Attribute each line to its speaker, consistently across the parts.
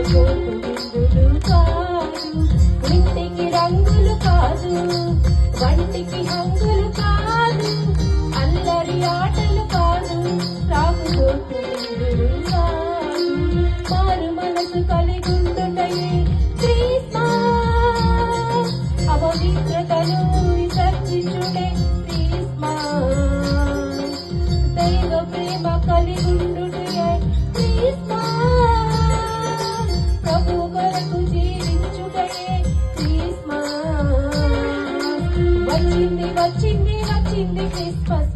Speaker 1: చేరు విసురు కాదు. ఇంటికి రంగులు కాదు. వంటికి హంగులు కాదు. chindi, la chindi Christmas.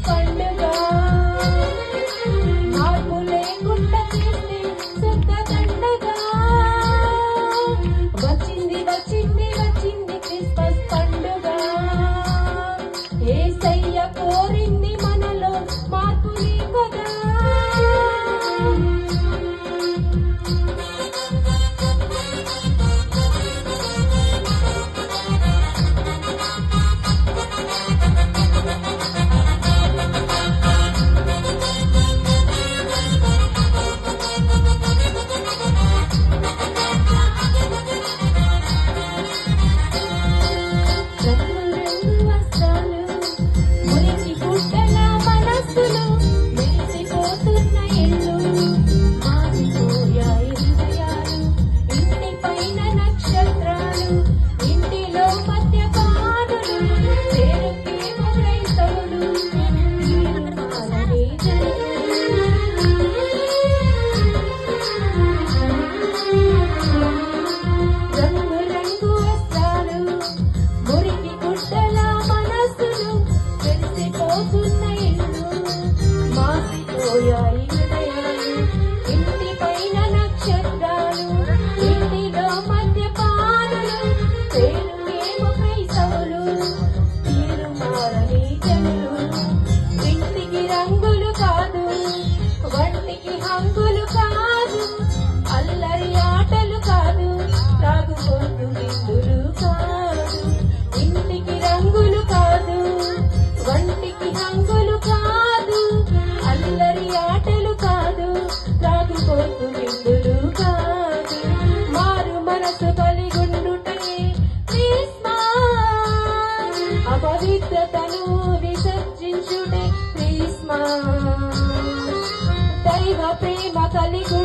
Speaker 1: Prema కలిగు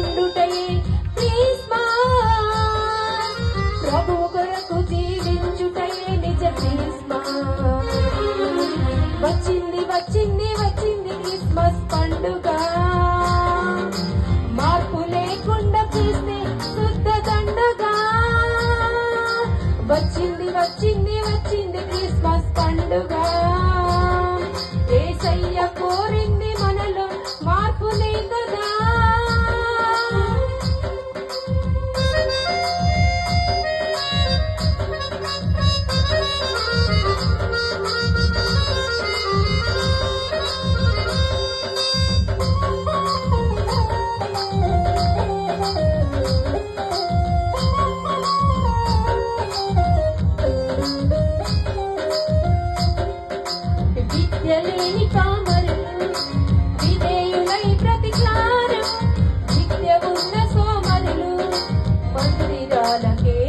Speaker 1: Olha que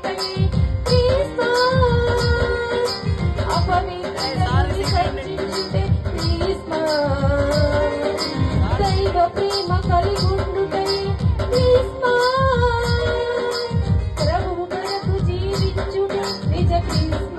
Speaker 1: Please, please.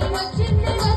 Speaker 1: chinnega